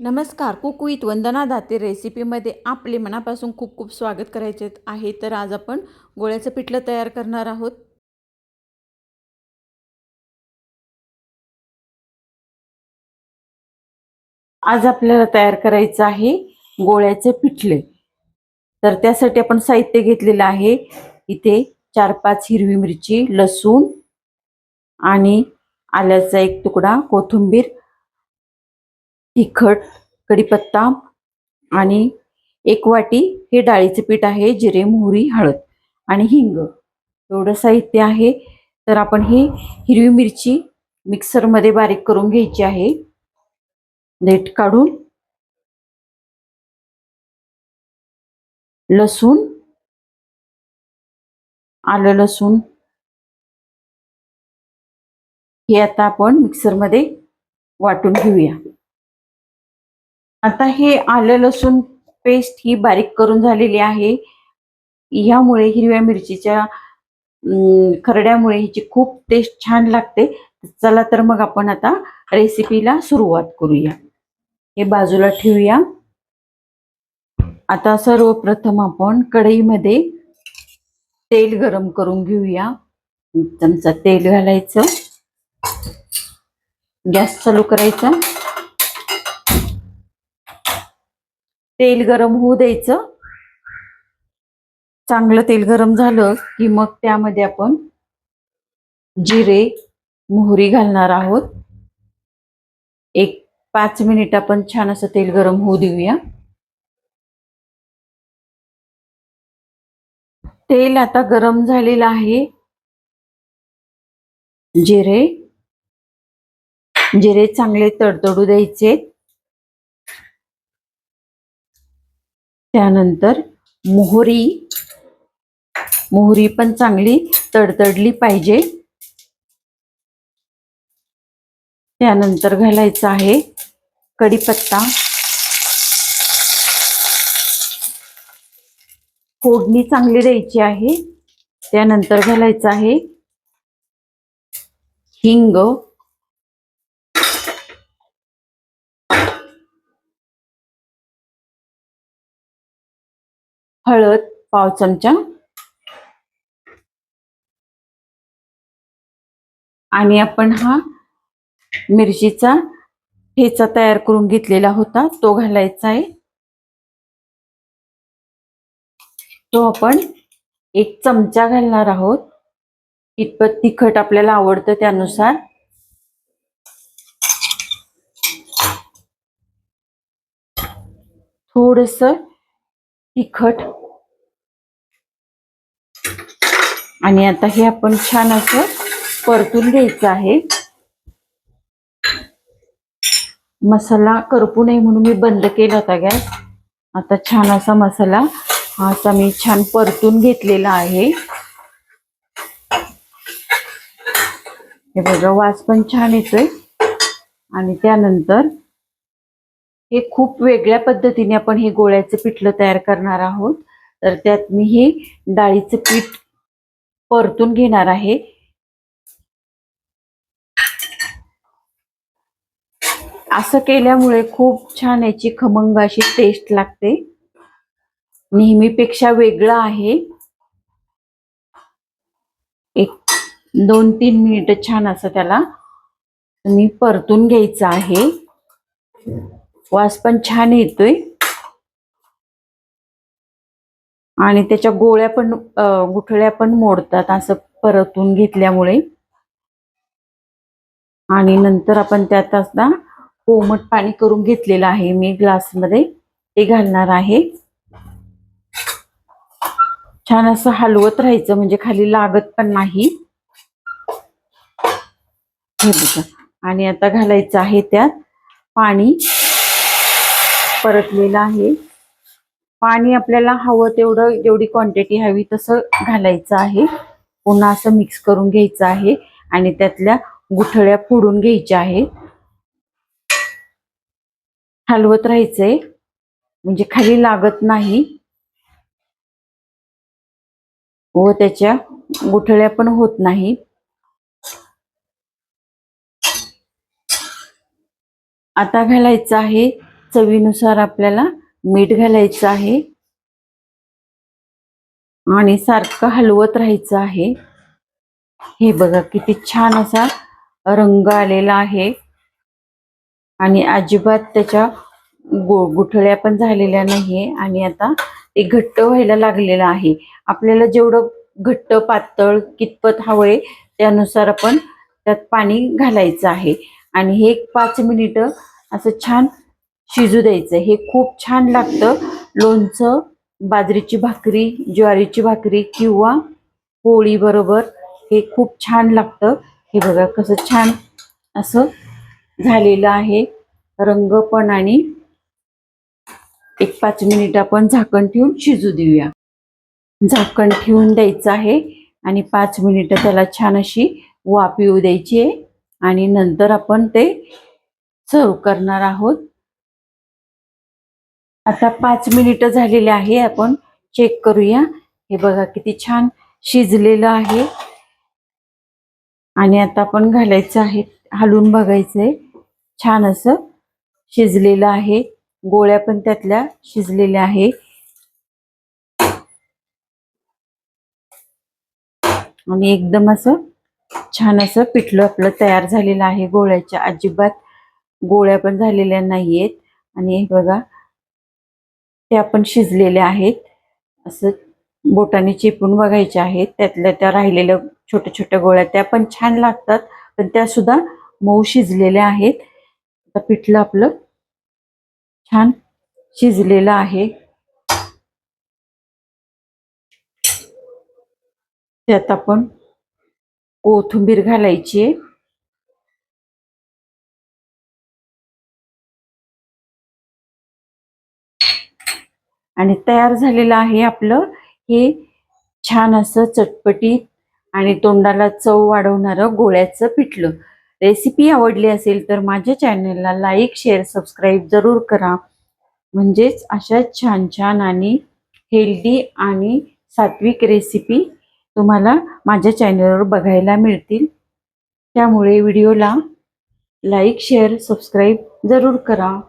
नमस्कार कुकुईत वंदना दाते रेसिपीमध्ये आपले मनापासून खूप खूप स्वागत करायचे आहे. तर आज आपण गोळ्याचं पिठलं तयार करणार आहोत. आज आपल्याला तयार करायचं आहे गोळ्याचे पिठले. तर त्यासाठी आपण साहित्य घेतलेलं आहे. इथे चार पाच हिरवी मिरची लसूण आणि आल्याचा एक तुकडा कोथिंबीर तिखट कढीपत्ता आणि एक वाटी हे डाळीचे पीठ आहे जिरे मोहरी हळद आणि हिंग. एवढं साहित्य आहे. तर आपण ही हिरवी मिरची मिक्सरमध्ये बारीक करून घ्यायची आहे. देठ काढून लसूण आलं लसूण हे आता आपण मिक्सरमध्ये वाटून घेऊया. आता हे आलं लसूण पेस्ट ही बारीक करून झालेली आहे. ह्यामुळे हिरव्या मिरचीच्या खरड्यामुळे ह्याची खूप टेस्ट छान लागते. चला तर मग आपण आता रेसिपीला सुरुवात करूया. हे बाजूला ठेवूया. आता सर्वप्रथम आपण कढईमध्ये तेल गरम करून घेऊया. चमचा तेल घालायचं. गॅस चालू करायचा. तेल गरम होऊ द्यायचं. चांगलं तेल गरम झालं की मग त्यामध्ये आपण जिरे मोहरी घालणार आहोत. एक पाच मिनिट आपण छान असं तेल गरम होऊ देऊया. तेल आता गरम झालेलं आहे. जिरे. जिरे चांगले तडतडू द्यायचे त्यानंतर मोहरी. मोहरी पण चांगली तडतडली पाहिजे. त्यानंतर घालायचं आहे कढीपत्ता. फोडणी चांगली द्यायची आहे. त्यानंतर घालायचं आहे हिंग. हळद पाव चमचा. आणि आपण हा मिरचीचा ठेचा तयार करून घेतलेला होता तो घालायचा आहे. तो आपण एक चमचा घालणार आहोत. कितपत तिखट आपल्याला आवडतं त्यानुसार. थोडस तिखट आणि आता हे आपण छान असं परतून घ्यायचं आहे. मसाला करपू नये म्हणून मी बंद केला होता गॅस. आता छान असा मसाला हा असा मी छान परतून घेतलेला आहे. हे बघा वास पण छान येतोय. आणि त्यानंतर हे खूप वेगळ्या पद्धतीने आपण हे गोळ्याचं पिठलं तयार करणार आहोत. तर त्यात मी हे डाळीचं पीठ परतून घेणार आहे. असं केल्यामुळे खूप छान याची खमंग अशी टेस्ट लागते. नेहमीपेक्षा वेगळं आहे. एक दोन तीन मिनिट छान असं त्याला मी परतून घ्यायचं आहे. वास पण छान येतोय. आणि त्याच्या गोळ्या पण गुठळ्या पण मोडतात असं परतून घेतल्यामुळे. आणि नंतर आपण त्यात असता कोमट पाणी करून घेतलेलं आहे मी ग्लासमध्ये. ते घालणार आहे. छान असं हलवत राहायचं म्हणजे खाली लागत पण नाही. हे बघा. आणि आता घालायचं आहे त्यात पाणी. परतलेलं आहे. पाणी आपल्याला हवं तेवढं जेवढी क्वांटिटी हवी तसं घालायचं आहे. पुन्हा असं मिक्स करून घ्यायचं आहे आणि त्यातल्या गुठळ्या फोडून घ्यायच्या आहेत. हलवत राहायचंय. म्हणजे खाली लागत नाही. व त्याच्या गुठळ्या पण होत नाही आता घालायचं आहे चवीनुसार आपल्याला मीठ घालायचं आहे. आणि सारखं हलवत राहायचं आहे. हे बघा किती छान असा रंग आलेला आहे. आणि अजिबात त्याच्या गो गुठळ्या पण झालेल्या नाहीये. आणि आता ते घट्ट व्हायला लागलेलं आहे. आपल्याला जेवढं घट्ट पातळ कितपत हवंय त्यानुसार आपण त्यात पाणी घालायचं आहे. आणि हे एक पाच मिनिटं असं छान शिजू द्यायचं. हे खूप छान लागतं. लोणचं बाजरीची भाकरी ज्वारीची भाकरी किंवा पोळी बरोबर हे खूप छान लागतं. हे बघा कसं छान असं झालेलं आहे. रंग पण आणि एक पाच मिनिट आपण झाकण ठेवून शिजू देऊया. झाकण ठेवून द्यायचं आहे आणि पाच मिनिटं त्याला छान अशी वाफ येऊ द्यायची आहे आणि नंतर आपण ते सर्व करणार आहोत. आता पाच मिनिटं झालेले आहे आपण चेक करूया. हे बघा किती छान शिजलेलं आहे. आणि आता आपण घालायचं आहे हलवून बघायचंय. छान असं शिजलेलं आहे. गोळ्या पण त्यातल्या शिजलेल्या आहे. आणि एकदम असं छान असं पिठलं आपलं तयार झालेलं आहे. गोळ्याच्या अजिबात गोळ्या पण झालेल्या नाहीयेत. आणि हे बघा त्या पण शिजलेल्या आहेत. असं बोटाने चिपून बघायचे आहेत. त्यातल्या त्या राहिलेल्या छोट्या छोट्या गोळ्या त्या पण छान लागतात. पण त्या सुद्धा मऊ शिजलेल्या आहेत. आता पिठलं आपलं छान शिजलेलं आहे. त्यात आपण कोथिंबीर घालायची आहे. आणि तयार झालेलं आहे आपलं. हे छान असं चटपटीत आणि तोंडाला चव वाढवणारं गोळ्याचं पिठलं. रेसिपी आवडली असेल तर माझ्या चॅनलला लाईक शेअर सबस्क्राईब जरूर करा. म्हणजेच अशा छान छान आणि हेल्दी आणि सात्विक रेसिपी तुम्हाला माझ्या चॅनलवर बघायला मिळतील. त्यामुळे व्हिडिओला लाईक शेअर सबस्क्राईब जरूर करा.